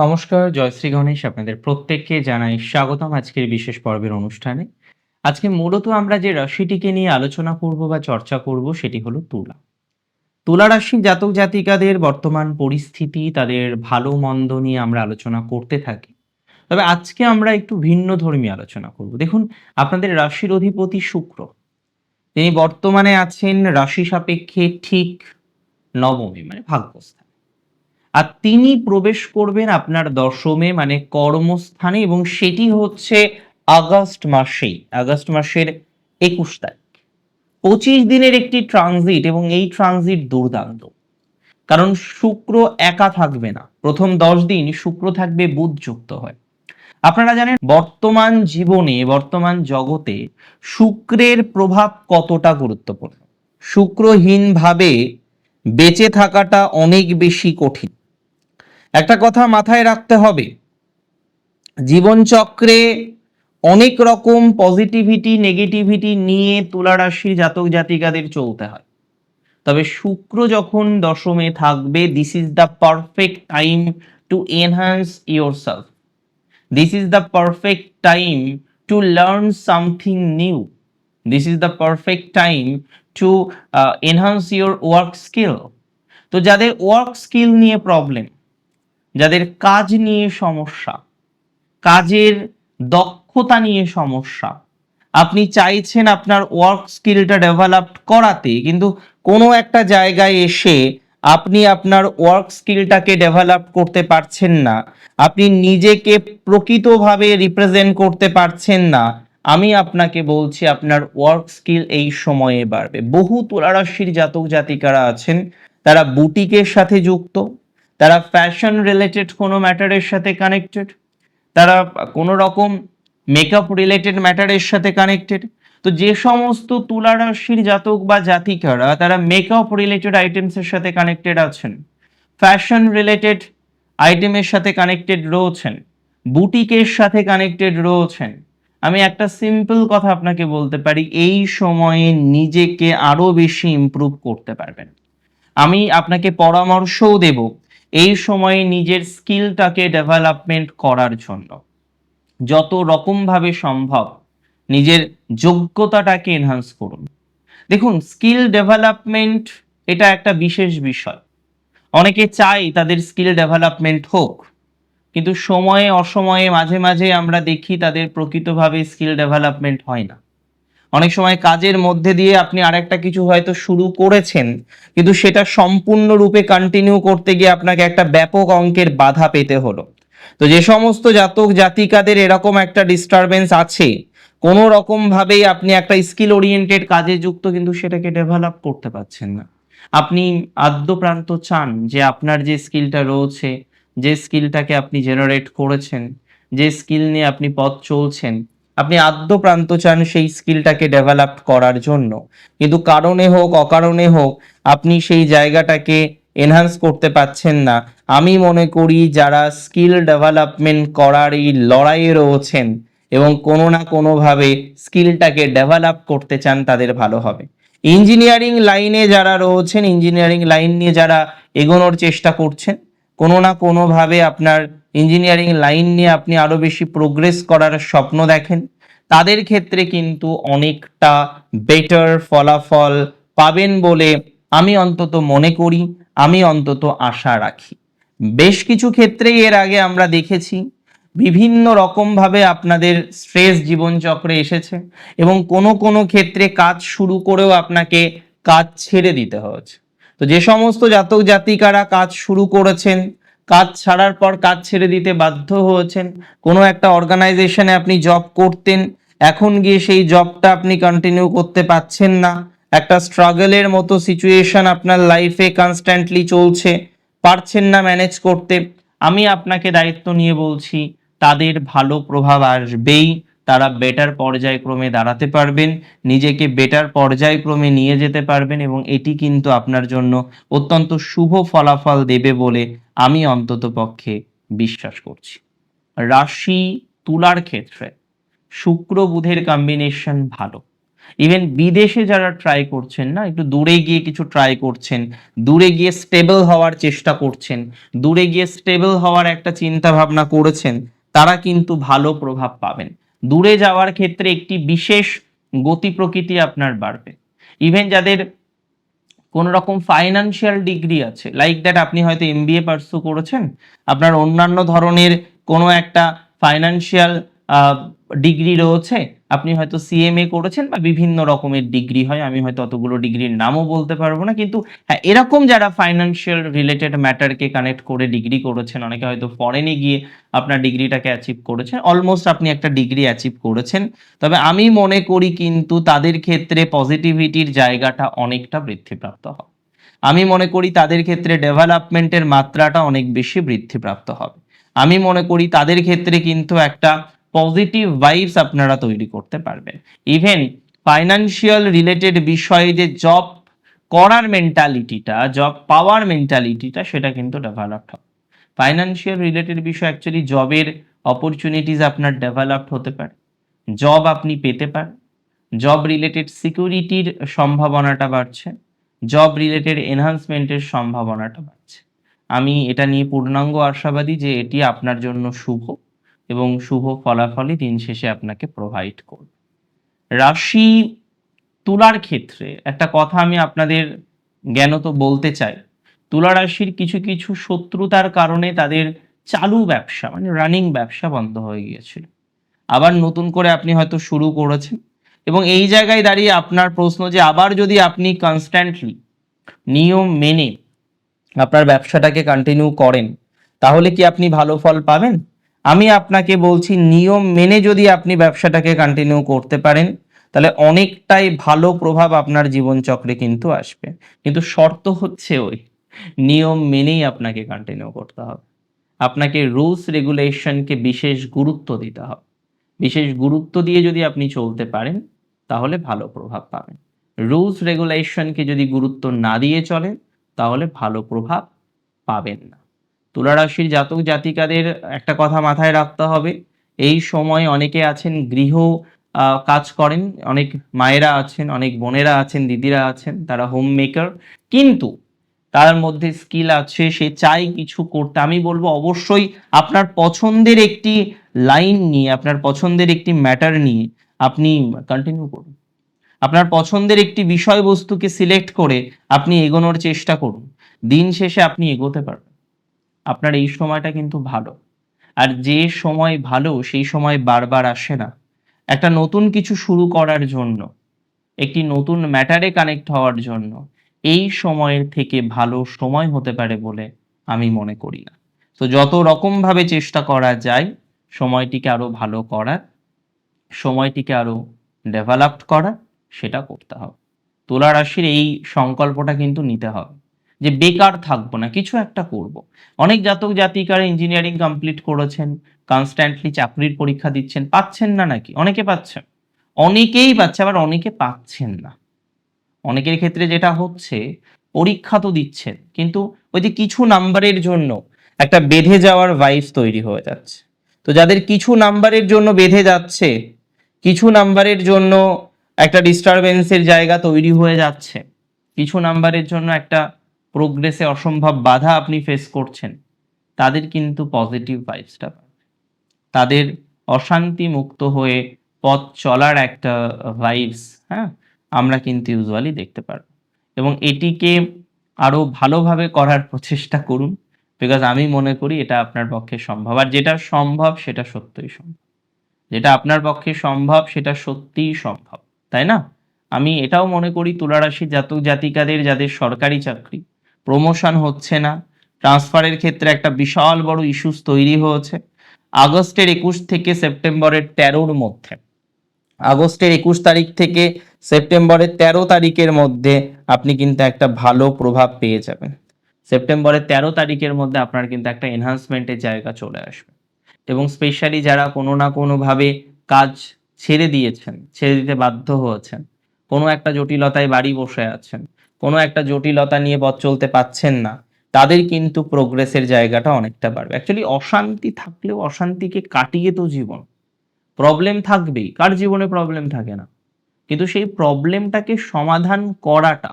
নমস্কার জয়শ্রী গণেশ আপনাদের প্রত্যেককে জানাই স্বাগতম আজকের বিশেষ পর্বের অনুষ্ঠানে। আজকে মূলত আমরা যে রাশিটিকে নিয়ে আলোচনা করব বা চর্চা করব সেটি হলো তুলা। তুলা রাশি জাতক জাতিকাদের বর্তমান পরিস্থিতি, তাদের ভালো মন্দ নিয়ে আমরা আলোচনা করতে থাকি। তবে আজকে আমরা একটু ভিন্ন ধর্মী আলোচনা করব। দেখুন, আপনাদের রাশির অধিপতি শুক্র। তিনি বর্তমানে আছেন রাশি সাপেক্ষে ঠিক নবমী মানে ভাগ্যস্থান। আর তিনি প্রবেশ করবেন আপনার দশমে মানে কর্মস্থানে, এবং সেটি হচ্ছে আগস্ট মাসেই, আগস্ট মাসের একুশ তারিখ। পঁচিশ দিনের একটি ট্রানজিট, এবং এই ট্রানজিট দুর্দান্ত। কারণ শুক্র একা থাকবে না। প্রথম দশ দিন শুক্র থাকবে বুধ যুক্ত হয়। আপনারা জানেন, বর্তমান জীবনে, বর্তমান জগতে শুক্রের প্রভাব কতটা গুরুত্বপূর্ণ? শুক্রহীনভাবে বেঁচে থাকাটা অনেক বেশি কঠিন। একটা কথা মাথায় রাখতে হবে। জীবনচক্রে অনেক রকম পজিটিভিটি নেগেটিভিটি নিয়ে তুলা রাশির জাতক জাতিকাদের চলতে হয়। তবে শুক্র যখন দশমে থাকবে this is the perfect time to enhance your self this is the perfect time to learn something new this is the perfect time to enhance your work skill তো যাদের ওয়ার্ক স্কিল নিয়ে প্রবলেম যাদের কাজ নিয়ে সমস্যা, কাজের দক্ষতা নিয়ে সমস্যা। আপনি চাইছেন আপনার ওয়ার্ক স্কিলটা ডেভেলপ করাতে, কিন্তু কোনো একটা জায়গায় এসে আপনি আপনার ওয়ার্ক স্কিলটাকে ডেভেলপ করতে পারছেন না, আপনি নিজেকে প্রকৃতভাবে রিপ্রেজেন্ট করতে পারছেন না, আমি আপনাকে বলছি আপনার ওয়ার্ক স্কিল এই সময়ে বাড়বে। বহু তুলারাশির জাতক জাতিকারা আছেন, তারা বুটিকের সাথে যুক্ত তারা ফ্যাশন রিলেটেড কোনো ম্যাটারের সাথে কানেক্টেড তারা কোনো রকম মেকআপ রিলেটেড ম্যাটারের সাথে কানেক্টেড তো যে সমস্ত তুলা রাশির জাতক বা জাতিকারা, তারা মেকআপ রিলেটেড আইটেমসের সাথে কানেক্টেড আছেন। ফ্যাশন রিলেটেড আইটেমের সাথে কানেক্টেড রয়েছেন। বুটিকের সাথে কানেক্টেড রয়েছেন। আমি একটা সিম্পল কথা আপনাকে বলতে পারি, এই সময়ে নিজেকে আরও বেশি ইমপ্রুভ করতে পারবেন। আমি আপনাকে পরামর্শও দেব এই সময়ে নিজের স্কিলটাকে ডেভেলপমেন্ট করার জন্য। যত রকমভাবে সম্ভব নিজের যোগ্যতাটাকে এনহান্স করুন। দেখুন স্কিল ডেভেলপমেন্ট এটা একটা বিশেষ বিষয়। অনেকে চাই তাদের স্কিল ডেভেলপমেন্ট হোক, কিন্তু সময়ে অসময়ে, মাঝে মাঝে আমরা দেখি তাদের প্রকৃতভাবে স্কিল ডেভেলপমেন্ট হয় না। অনেক সময় কাজের মধ্যে দিয়ে আপনি আরেকটা কিছু হয়তো শুরু করেছেন, কিন্তু সেটা সম্পূর্ণরূপে কন্টিনিউ করতে গিয়ে আপনাকে একটা ব্যাপক অঙ্কের বাধা পেতে হলো। তো যে সমস্ত জাতক জাতিকাদের এরকম একটা ডিস্টারবেন্স আছে, কোনো রকম ভাবেই আপনি একটা স্কিল ওরিয়েন্টেড কাজে যুক্ত, কিন্তু সেটাকে ডেভেলপ করতে পারছেন না। আপনি আদ্যপ্রান্ত চান যে আপনার যে স্কিলটা রয়েছে, যে স্কিলটাকে আপনি জেনারেট করেছেন, যে স্কিল নিয়ে আপনি পথ চলছেন আপনি আদ্য প্রান্ত চান সেই স্কিলটাকে ডেভেলপ করার জন্য। কিন্তু কারণে হোক, অকারণে হোক, আপনি সেই জায়গাটাকে এনহান্স করতে পারছেন না। আমি মনে করি যারা স্কিল ডেভেলপমেন্ট করার এই লড়াইয়ে রয়েছেন এবং কোনো না কোনোভাবে স্কিলটাকে ডেভেলপ করতে চান, তাদের ভালো হবে। ইঞ্জিনিয়ারিং লাইনে যারা রয়েছেন ইঞ্জিনিয়ারিং লাইন নিয়ে যারা এগোনোর চেষ্টা করছেন, কোনো না কোনোভাবে আপনার ইঞ্জিনিয়ারিং লাইন নিয়ে আপনি আরও বেশি প্রোগ্রেস করার স্বপ্ন দেখেন, তাদের ক্ষেত্রে কিন্তু অনেকটা বেটার ফলাফল পাবেন বলে আমি অন্তত মনে করি, আমি অন্তত আশা রাখি। বেশ কিছু ক্ষেত্রেই এর আগে আমরা দেখেছি, বিভিন্ন রকমভাবে আপনাদের স্ট্রেস জীবনচক্রে এসেছে এবং কোনো কোনো ক্ষেত্রে কাজ শুরু করেও আপনাকে কাজ ছেড়ে দিতে হয়েছে। তো যে সমস্ত জাতক জাতিকারা কাজ শুরু করেছেন কাজ ছাড়ার পর কাজ ছেড়ে দিতে বাধ্য হয়েছেন। কোনো একটা অর্গানাইজেশনে আপনি জব করতেন, এখন গিয়ে সেই জবটা আপনি কন্টিনিউ করতে পাচ্ছেন না। একটা স্ট্রাগলের মতো সিচুয়েশন আপনার লাইফে কনস্ট্যান্টলি চলছে, পারছেন না ম্যানেজ করতে। আমি আপনাকে দায়িত্ব নিয়ে বলছি, তাদের ভালো প্রভাব আসবেই। তারা বেটার পর্যায়ক্রমে দাঁড়াতে পারবেন, নিজেকে বেটার পর্যায়ক্রমে নিয়ে যেতে পারবেন এবং এটি কিন্তু আপনার জন্য অত্যন্ত শুভ ফলাফল দেবে বলে আমি অন্তত পক্ষে বিশ্বাস করছি। রাশি তুলার ক্ষেত্রে শুক্র বুধের কম্বিনেশন ভালো। ইভেন বিদেশে যারা ট্রাই করছেন না, একটু দূরে গিয়ে কিছু ট্রাই করছেন, দূরে গিয়ে স্টেবল হওয়ার চেষ্টা করছেন, দূরে গিয়ে স্টেবল হওয়ার একটা চিন্তা ভাবনা করেছেন, তারা কিন্তু ভালো প্রভাব পাবেন। দূরে যাওয়ার ক্ষেত্রে একটি বিশেষ গতি প্রকৃতি আপনার বাড়বে। ইভেন যাদের কোন রকম ফাইনান্সিয়াল ডিগ্রি আছে। লাইক দ্যাট আপনি হয়তো এম বি এ পার্সু করেছেন। আপনার অন্যান্য ধরনের কোনো একটা ফাইনান্সিয়াল ডিগ্রি রয়েছে, আপনি হয়তো সিএমএ করেছেন বা বিভিন্ন রকমের ডিগ্রি হয়, আমি হয়তো অতগুলো ডিগ্রির নামও বলতে পারব না, কিন্তু হ্যাঁ এরকম যারা ফাইনান্সিয়াল রিলেটেড ম্যাটারকে কানেক্ট করে ডিগ্রি করেছেন, অনেকে হয়তো ফরেনে গিয়ে আপনার ডিগ্রিটাকে অ্যাচিভ করেছেন অলমোস্ট আপনি একটা ডিগ্রি অ্যাচিভ করেছেন, তবে আমি মনে করি কিন্তু তাদের ক্ষেত্রে পজিটিভিটির জায়গাটা অনেকটা বৃদ্ধিপ্রাপ্ত হবে। আমি মনে করি তাদের ক্ষেত্রে ডেভেলপমেন্টের মাত্রাটা অনেক বেশি বৃদ্ধিপ্রাপ্ত হবে। আমি মনে করি তাদের ক্ষেত্রে কিন্তু একটা পজিটিভ ভাইবস আপনারা তৈরি করতে পারবেন। ইভেন ফাইনান্সিয়াল রিলেটেড বিষয়ে যে জব করার মেন্টালিটিটা জব পাওয়ার মেন্টালিটিটা সেটা কিন্তু ডেভেলপড হবে ফাইনান্সিয়াল রিলেটেড বিষয় অ্যাকচুয়ালি জবের অপরচুনিটিস আপনার ডেভেলপড হতে পারে। জব আপনি পেতে পারেন। জব রিলেটেড সিকিউরিটির সম্ভাবনাটা বাড়ছে। জব রিলেটেড এনহান্সমেন্টের সম্ভাবনাটা বাড়ছে। আমি এটা নিয়ে পূর্ণাঙ্গ আশাবাদী যে এটি আপনার জন্য শুভ। এবং শুভ ফলাফলই দিন শেষে আপনাকে প্রোভাইড করবে। রাশি তুলার ক্ষেত্রে একটা কথা আমি আপনাদের জ্ঞানত বলতে চাই। তুলা রাশির কিছু কিছু শত্রুতার কারণে তাদের চালু ব্যবসা মানে রানিং ব্যবসা বন্ধ হয়ে গিয়েছিল। আবার নতুন করে আপনি হয়তো শুরু করেছেন এবং এই জায়গায় দাঁড়িয়ে আপনার প্রশ্ন যে আবার যদি আপনি কনস্ট্যান্টলি নিয়ম মেনে আপনার ব্যবসাটাকে কন্টিনিউ করেন, তাহলে কি আপনি ভালো ফল পাবেন? আমি আপনাকে বলছি, নিয়ম মেনে যদি আপনি ব্যবসাটাকে কন্টিনিউ করতে পারেন, তাহলে অনেকটাই ভালো প্রভাব আপনার জীবনচক্রে কিন্তু আসবে। কিন্তু শর্ত হচ্ছে ওই, নিয়ম মেনেই আপনাকে কন্টিনিউ করতে হবে। আপনাকে রুলস রেগুলেশনকে বিশেষ গুরুত্ব দিতে হবে। বিশেষ গুরুত্ব দিয়ে যদি আপনি চলতে পারেন, তাহলে ভালো প্রভাব পাবেন। রুলস রেগুলেশনকে যদি গুরুত্ব না দিয়ে চলেন, তাহলে ভালো প্রভাব পাবেন না। তুলা রাশির জাতক জাতিকাদের একটা কথা মাথায় রাখতে হবে। এই সময় অনেকে আছেন, গৃহ কাজ করেন, অনেক মায়েরা আছেন, অনেক বোনেরা আছেন, দিদিরা আছেন, তারা হোম মেকার কিন্তু তার মধ্যে স্কিল আছে, সে চাই কিছু করতে। আমি বলব অবশ্যই আপনার পছন্দের একটি লাইন নিয়ে, আপনার পছন্দের একটি ম্যাটার নিয়ে আপনি কন্টিনিউ করুন। আপনার পছন্দের একটি বিষয়বস্তুকে সিলেক্ট করে আপনি এগোনোর চেষ্টা করুন। দিন শেষে আপনি এগোতে পারবেন। আপনার এই সময়টা কিন্তু ভালো। আর যে সময় ভালো, সেই সময় বারবার আসে না। একটা নতুন কিছু শুরু করার জন্য, একটি নতুন ম্যাটারে কানেক্ট হওয়ার জন্য এই সময়ের থেকে ভালো সময় হতে পারে বলে আমি মনে করি না। তো যত রকম ভাবে চেষ্টা করা যায়, সময়টিকে আরও ভালো করার সময়টিকে আরও ডেভেলপড করা, সেটা করতে হবে। তুলা রাশির এই সংকল্পটা কিন্তু নিতে হবে। যে বেকার থাকব না, কিছু একটা করব। অনেক জাতক জাতিকারা ইঞ্জিনিয়ারিং কমপ্লিট করেছেন কনস্ট্যান্টলি চাকরির পরীক্ষা দিচ্ছেন, পাচ্ছেন না নাকি? অনেকে পাচ্ছেন। অনেকেই পাচ্ছে, আবার অনেকে পাচ্ছেন না। অনেকের ক্ষেত্রে যেটা হচ্ছে, পরীক্ষা তো দিচ্ছেন, কিন্তু ওই যে কিছু নাম্বারের জন্য একটা বেঁধে যাওয়ার ভাইস তৈরি হয়ে যাচ্ছে। তো যাদের কিছু নাম্বারের জন্য বেঁধে যাচ্ছে, কিছু নাম্বারের জন্য একটা ডিস্টারবেন্সের জায়গা তৈরি হয়ে যাচ্ছে, কিছু নাম্বারের জন্য একটা প্রোগ্রেসে অসম্ভব বাধা আপনি ফেস করছেন, তাদের কিন্তু পজিটিভ ভাইবসটা তাদের অশান্তি মুক্ত হয়ে পথ চলার একটা ভাইবস হ্যাঁ আমরা কিন্তু ইউজুয়ালি দেখতে পারব। এবং এটিকে আরও ভালোভাবে করার প্রচেষ্টা করুন বিকজ আমি মনে করি এটা আপনার পক্ষে সম্ভব। আর যেটা সম্ভব, সেটা সত্যই সম্ভব। যেটা আপনার পক্ষে সম্ভব, সেটা সত্যিই সম্ভব, তাই না? আমি এটাও মনে করি, তুলারাশি জাতক জাতিকাদের যাদের সরকারি চাকরি প্রমোশন হচ্ছে না। ট্রান্সফারের ক্ষেত্রে একটা বিশাল বড় ইস্যুস তৈরি হয়েছে। আগস্টের একুশ থেকে সেপ্টেম্বরের তেরোর মধ্যে। আগস্টের একুশ তারিখ থেকে সেপ্টেম্বরের তেরো তারিখের মধ্যে আপনি কিন্তু একটা ভালো প্রভাব পেয়ে যাবেন। সেপ্টেম্বরের তেরো তারিখের মধ্যে আপনার কিন্তু একটা এনহান্সমেন্টের জায়গা চলে আসবে। এবং স্পেশালি যারা কোনো না কোনোভাবে কাজ ছেড়ে দিয়েছেন, ছেড়ে দিতে বাধ্য হয়েছেন, কোনো একটা জটিলতায় বাড়ি বসে আছেন কোনো একটা জটিলতা নিয়ে পথ চলতে পাচ্ছেন না। তাদের কিন্তু প্রোগ্রেসের জায়গাটা অনেকটা বাড়বে। অ্যাকচুয়ালি অশান্তি থাকলেও অশান্তিকে কাটিয়ে তো জীবন। প্রবলেম থাকবেই। কার জীবনে প্রবলেম থাকে না? কিন্তু সেই প্রবলেমটাকে সমাধান করাটা,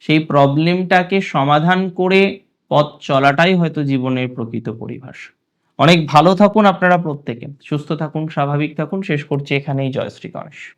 সেই প্রবলেমটাকে সমাধান করে পথ চলাটাই হয়তো জীবনের প্রকৃত পরিভাষা। অনেক ভালো থাকুন আপনারা প্রত্যেকে। সুস্থ থাকুন, স্বাভাবিক থাকুন। শেষ করছি এখানেই। জয়শ্রী গণেশ।